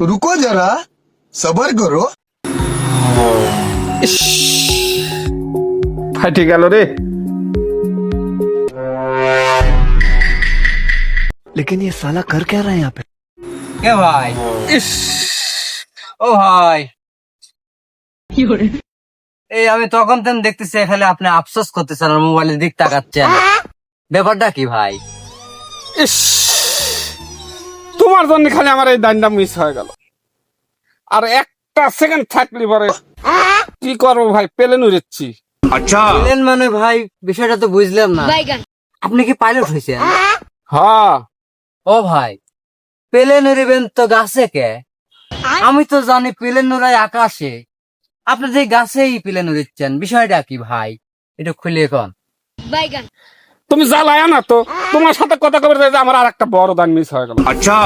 रुको जरा सबर करो ফাইটে গেল রে लेकिन ये साला कर क्या रहा है यहाँ पे কে ভাই ইস ও ভাই এই আমি তখন তেন দেখতেছি এখানে আপনি আফসোস করতেছেন আর মোবাইলের দিক তাকাচ্ছেন ব্যাপারটা কি ভাই ইস তোমার জন্য খালি আমার এই দানটা মিস হয়ে গেল। আর একটা সেকেন্ড থাকলি পরে কি করব ভাই? পেলে নুরেচ্ছি। প্লেন মানে ভাই বিষয়টা তো বুঝলাম না। আপনি কি পাইলট হয়েছেন? হ্যাঁ। ও ভাই প্লেন উড়িবেন তো গাছে কে? আমি তো জানি প্লেন উড়াই আকাশে। আপনি যে গাছেই প্লেন উড়িচ্ছেন বিষয়টা কি ভাই? এটা খুলে এখন তুমি জ্বালায় না তো তোমার সাথে কথা কবে যে আমার আর একটা বড় দান মিস হয়ে গেল। আচ্ছা।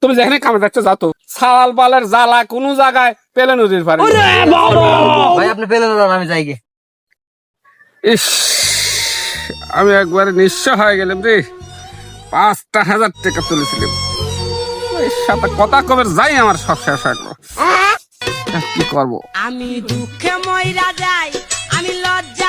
তুমি যেখানে কামে যাচ্ছ যা তো। সাল বালের জ্বালা কোন জায়গায় পেলে নদীর পারে ভাই আপনি উড়ান আমি যাই গে। ইস আমি একবারে নিঃস্ব হয়ে গেলাম রে। পাঁচটা হাজার টাকা তুলেছিলাম। সাথে কথা কবে যাই আমার সব শেষ হয়ে গেল। কি করব? আমি দুঃখে ময়রা যাই আমি লজ্জা